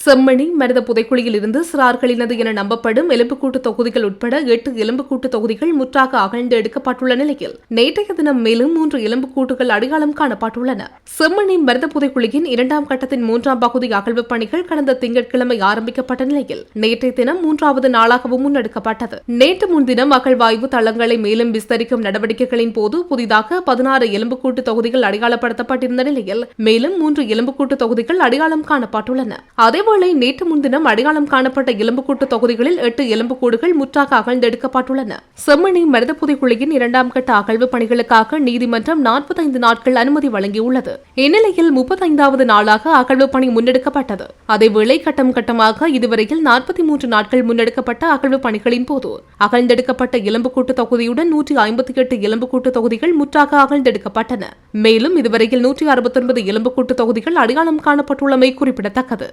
செம்மணி மனித புதைக்குழியில் இருந்து சிறார்களினது என நம்பப்படும் எலும்புக்கூட்டு தொகுதிகள் உட்பட எட்டு எலும்புக்கூட்டு தொகுதிகள் முற்றாக அகழ்ந்து எடுக்கப்பட்டுள்ள நிலையில் நேற்றைய தினம் மேலும் மூன்று எலும்புக்கூட்டுகள் அடையாளம் காணப்பட்டுள்ளன. செம்மணி மனித புதைக்குழியின் இரண்டாம் கட்டத்தின் மூன்றாம் பகுதி அகழ்வு பணிகள் கடந்த திங்கட்கிழமை ஆரம்பிக்கப்பட்ட நிலையில் நேற்றைய தினம் மூன்றாவது நாளாகவும் முன்னெடுக்கப்பட்டது. நேற்று முன்தினம் அகழ்வாய்வு தளங்களை மேலும் விஸ்தரிக்கும் நடவடிக்கைகளின் போது புதிதாக பதினாறு எலும்புக்கூட்டு தொகுதிகள் அடையாளப்படுத்தப்பட்டிருந்த நிலையில் மேலும் மூன்று எலும்புக்கூட்டு தொகுதிகள் அடையாளம் காணப்பட்டுள்ளன. அதேவேளை நேற்று முன்தினம் அடையாளம் காணப்பட்ட எலும்புக்கூட்டு தொகுதிகளில் எட்டு எலும்புக்கூடுகள் முற்றாக அகழ்ந்தெடுக்கப்பட்டுள்ளன. செம்மணி மனித புதைக்குழியின் இரண்டாம் கட்ட அகழ்வு பணிகளுக்காக நீதிமன்றம் நாற்பத்தைந்து நாட்கள் அனுமதி வழங்கியுள்ளது. இந்நிலையில் முப்பத்தைந்தாவது நாளாக அகழ்வு பணி முன்னெடுக்கப்பட்டது. அதேவேளை கட்டம் கட்டமாக இதுவரையில் நாற்பத்தி மூன்று நாட்கள் முன்னெடுக்கப்பட்ட அகழ்வு பணிகளின் போது அகழ்ந்தெடுக்கப்பட்ட எலும்புக்கூட்டு தொகுதியுடன் நூற்றி ஐம்பத்தி எட்டு எலும்புக்கூட்டு தொகுதிகள் முற்றாக அகழ்ந்தெடுக்கப்பட்டன. மேலும் இதுவரையில் நூற்றி அறுபத்தொன்பது எலும்புக்கூட்டு தொகுதிகள் அடையாளம் காணப்பட்டுள்ளமை குறிப்பிடத்தக்கது.